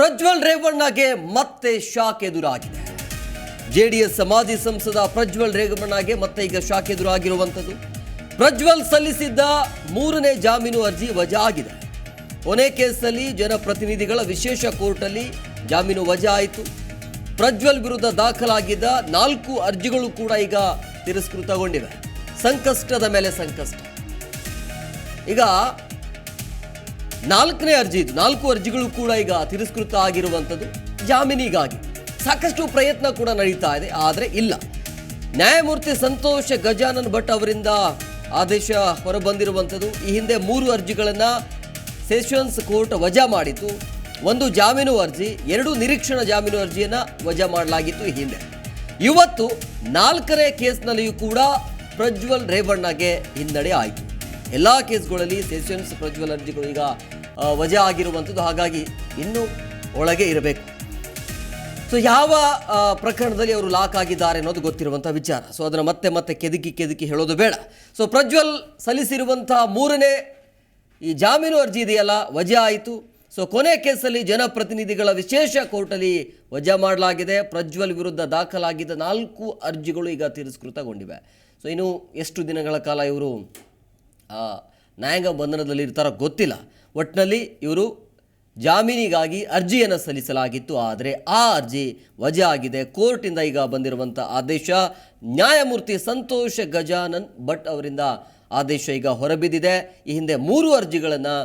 ಪ್ರಜ್ವಲ್ ರೇವಣ್ಣಗೆ ಮತ್ತೆ ಶಾಕ್ ಎದುರಾಗಿದೆ. ಜೆಡಿಎಸ್ ಮಾಜಿ ಸಂಸದ ಪ್ರಜ್ವಲ್ ರೇವಣ್ಣಗೆ ಮತ್ತೆ ಈಗ ಶಾಕ್ ಎದುರಾಗಿರುವಂಥದ್ದು. ಪ್ರಜ್ವಲ್ ಸಲ್ಲಿಸಿದ್ದ ಮೂರನೇ ಜಾಮೀನು ಅರ್ಜಿ ವಜಾ ಆಗಿದೆ ಕೊನೆ ಕೇಸಲ್ಲಿ ಜನಪ್ರತಿನಿಧಿಗಳ ವಿಶೇಷ ಕೋರ್ಟಲ್ಲಿ ಜಾಮೀನು ವಜಾ ಆಯಿತು ಪ್ರಜ್ವಲ್ ವಿರುದ್ಧ ದಾಖಲಾಗಿದ್ದ ನಾಲ್ಕು ಅರ್ಜಿಗಳು ಕೂಡ ಈಗ ತಿರಸ್ಕೃತಗೊಂಡಿವೆ. ಸಂಕಷ್ಟದ ಮೇಲೆ ಸಂಕಷ್ಟ. ಈಗ ನಾಲ್ಕನೇ ಅರ್ಜಿ ಇದು. ನಾಲ್ಕು ಅರ್ಜಿಗಳು ಕೂಡ ಈಗ ತಿರಸ್ಕೃತ ಆಗಿರುವಂಥದ್ದು. ಜಾಮೀನಿಗಾಗಿ ಸಾಕಷ್ಟು ಪ್ರಯತ್ನ ಕೂಡ ನಡೀತಾ ಇದೆ, ಆದರೆ ಇಲ್ಲ. ನ್ಯಾಯಮೂರ್ತಿ ಸಂತೋಷ್ ಗಜಾನನ್ ಭಟ್ ಅವರಿಂದ ಆದೇಶ ಹೊರಬಂದಿರುವಂಥದ್ದು. ಈ ಹಿಂದೆ ಮೂರು ಅರ್ಜಿಗಳನ್ನು ಸೆಷನ್ಸ್ ಕೋರ್ಟ್ ವಜಾ ಮಾಡಿತು ಒಂದು ಜಾಮೀನು ಅರ್ಜಿ, ಎರಡು ನಿರೀಕ್ಷಣಾ ಜಾಮೀನು ಅರ್ಜಿಯನ್ನು ವಜಾ ಮಾಡಲಾಗಿತ್ತು ಈ ಹಿಂದೆ. ಇವತ್ತು ನಾಲ್ಕನೇ ಕೇಸ್ನಲ್ಲಿಯೂ ಕೂಡ ಪ್ರಜ್ವಲ್ ರೇವಣ್ಣಗೆ ಹಿನ್ನಡೆ ಆಯಿತು. ಎಲ್ಲ ಕೇಸ್ಗಳಲ್ಲಿ ಸೆಷನ್ಸ್ ಪ್ರಜ್ವಲ್ ಅರ್ಜಿಗಳು ಈಗ ವಜಾ ಆಗಿರುವಂಥದ್ದು. ಹಾಗಾಗಿ ಇನ್ನೂ ಒಳಗೆ ಇರಬೇಕು. ಸೊ ಯಾವ ಪ್ರಕರಣದಲ್ಲಿ ಅವರು ಲಾಕ್ ಆಗಿದ್ದಾರೆ ಅನ್ನೋದು ಗೊತ್ತಿರುವಂಥ ವಿಚಾರ. ಸೊ ಅದನ್ನು ಮತ್ತೆ ಮತ್ತೆ ಕೆದಕಿ ಕೆದಕಿ ಹೇಳೋದು ಬೇಡ. ಸೊ ಪ್ರಜ್ವಲ್ ಸಲ್ಲಿಸಿರುವಂಥ ಮೂರನೇ ಈ ಜಾಮೀನು ಅರ್ಜಿ ಇದೆಯಲ್ಲ, ವಜಾ ಆಯಿತು. ಸೊ ಕೊನೆ ಕೇಸಲ್ಲಿ ಜನಪ್ರತಿನಿಧಿಗಳ ವಿಶೇಷ ಕೋರ್ಟಲ್ಲಿ ವಜಾ ಮಾಡಲಾಗಿದೆ. ಪ್ರಜ್ವಲ್ ವಿರುದ್ಧ ದಾಖಲಾಗಿದ್ದ ನಾಲ್ಕು ಅರ್ಜಿಗಳು ಈಗ ತಿರಸ್ಕೃತಗೊಂಡಿವೆ. ಸೊ ಇನ್ನು ಎಷ್ಟು ದಿನಗಳ ಕಾಲ ಇವರು ನ್ಯಾಯಾಂಗ ಬಂಧನದಲ್ಲಿ ಇರ್ತಾರೋ ಗೊತ್ತಿಲ್ಲ. ಒಟ್ಟಿನಲ್ಲಿ ಇವರು ಜಾಮೀನಿಗಾಗಿ ಅರ್ಜಿಯನ್ನು ಸಲ್ಲಿಸಲಾಗಿತ್ತು. ಆದರೆ ಆ ಅರ್ಜಿ ವಜಾ ಆಗಿದೆ. ಕೋರ್ಟಿಂದ ಈಗ ಬಂದಿರುವಂಥ ಆದೇಶ ನ್ಯಾಯಮೂರ್ತಿ ಸಂತೋಷ ಗಜಾನನ್ ಭಟ್ ಅವರಿಂದ ಆದೇಶ ಈಗ ಹೊರಬಿದ್ದಿದೆ. ಈ ಹಿಂದೆ ಮೂರು ಅರ್ಜಿಗಳನ್ನು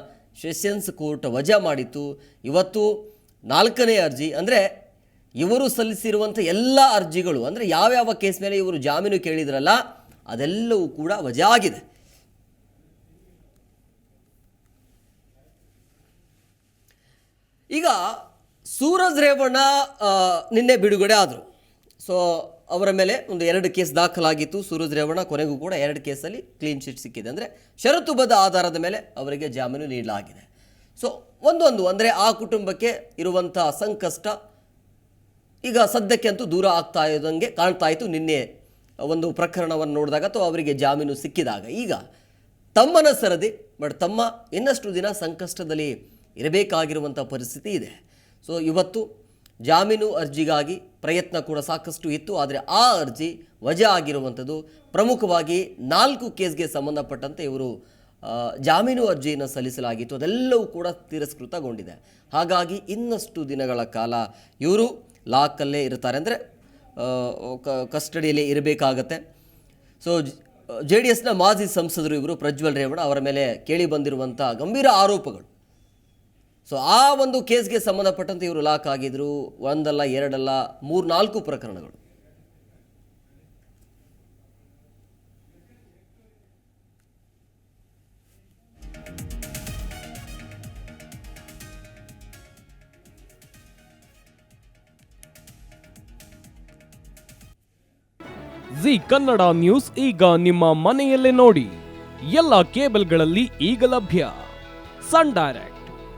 ಸೆಷನ್ಸ್ ಕೋರ್ಟ್ ವಜಾ ಮಾಡಿತ್ತು. ಇವತ್ತು ನಾಲ್ಕನೇ ಅರ್ಜಿ, ಅಂದರೆ ಇವರು ಸಲ್ಲಿಸಿರುವಂಥ ಎಲ್ಲ ಅರ್ಜಿಗಳು, ಅಂದರೆ ಯಾವ್ಯಾವ ಕೇಸ್ ಮೇಲೆ ಇವರು ಜಾಮೀನು ಕೇಳಿದ್ರಲ್ಲ ಅದೆಲ್ಲವೂ ಕೂಡ ವಜಾ ಆಗಿದೆ. ಈಗ ಸೂರಜ್ ರೇವಣ್ಣ ನಿನ್ನೆ ಬಿಡುಗಡೆ ಆದರು. ಸೊ ಅವರ ಮೇಲೆ ಒಂದು ಎರಡು ಕೇಸ್ ದಾಖಲಾಗಿತ್ತು. ಸೂರಜ್ ರೇವಣ್ಣ ಕೊನೆಗೂ ಕೂಡ ಎರಡು ಕೇಸಲ್ಲಿ ಕ್ಲೀನ್ ಶೀಟ್ ಸಿಕ್ಕಿದೆ. ಅಂದರೆ ಷರತ್ತುಬದ್ಧ ಆಧಾರದ ಮೇಲೆ ಅವರಿಗೆ ಜಾಮೀನು ನೀಡಲಾಗಿದೆ. ಸೊ ಒಂದೊಂದು, ಅಂದರೆ ಆ ಕುಟುಂಬಕ್ಕೆ ಇರುವಂಥ ಸಂಕಷ್ಟ ಈಗ ಸದ್ಯಕ್ಕೆ ಅಂತೂ ದೂರ ಆಗ್ತಾ ಇದ್ದಂಗೆ ಕಾಣ್ತಾ ಇತ್ತು ನಿನ್ನೆ ಒಂದು ಪ್ರಕರಣವನ್ನು ನೋಡಿದಾಗ ಅಥವಾ ಅವರಿಗೆ ಜಾಮೀನು ಸಿಕ್ಕಿದಾಗ. ಈಗ ತಮ್ಮನ ಸರದಿ, ಬಟ್ ತಮ್ಮ ಇನ್ನಷ್ಟು ದಿನ ಸಂಕಷ್ಟದಲ್ಲಿ ಇರಬೇಕಾಗಿರುವಂಥ ಪರಿಸ್ಥಿತಿ ಇದೆ. ಸೊ ಇವತ್ತು ಜಾಮೀನು ಅರ್ಜಿಗಾಗಿ ಪ್ರಯತ್ನ ಕೂಡ ಸಾಕಷ್ಟು ಇತ್ತು. ಆದರೆ ಆ ಅರ್ಜಿ ವಜಾ ಆಗಿರುವಂಥದ್ದು ಪ್ರಮುಖವಾಗಿ ನಾಲ್ಕು ಕೇಸ್ಗೆ ಸಂಬಂಧಪಟ್ಟಂತೆ ಇವರು ಜಾಮೀನು ಅರ್ಜಿಯನ್ನು ಸಲ್ಲಿಸಲಾಗಿತ್ತು. ಅದೆಲ್ಲವೂ ಕೂಡ ತಿರಸ್ಕೃತಗೊಂಡಿದೆ. ಹಾಗಾಗಿ ಇನ್ನಷ್ಟು ದಿನಗಳ ಕಾಲ ಇವರು ಲಾಕಲ್ಲೇ ಇರ್ತಾರೆ. ಅಂದರೆ ಕಸ್ಟಡಿಯಲ್ಲಿ ಇರಬೇಕಾಗತ್ತೆ. ಸೊ ಜೆ ಡಿ ಎಸ್ನ ಮಾಜಿ ಸಂಸದರು ಇವರು ಪ್ರಜ್ವಲ್ ರೇವಣ್ಣ ಅವರ ಮೇಲೆ ಕೇಳಿ ಬಂದಿರುವಂಥ ಗಂಭೀರ ಆರೋಪಗಳು. ಸೊ ಆ ಒಂದು ಕೇಸ್ಗೆ ಸಂಬಂಧಪಟ್ಟಂತೆ ಇವರು ಲಾಕ್ ಆಗಿದ್ರು, ಒಂದಲ್ಲ, ಎರಡಲ್ಲ, ಮೂರು, ನಾಲ್ಕು ಪ್ರಕರಣಗಳು. ಜಿ ಕನ್ನಡ ನ್ಯೂಸ್ ಈಗ ನಿಮ್ಮ ಮನೆಯಲ್ಲೇ ನೋಡಿ. ಎಲ್ಲ ಕೇಬಲ್ಗಳಲ್ಲಿ ಈಗ ಲಭ್ಯ. Sun Direct.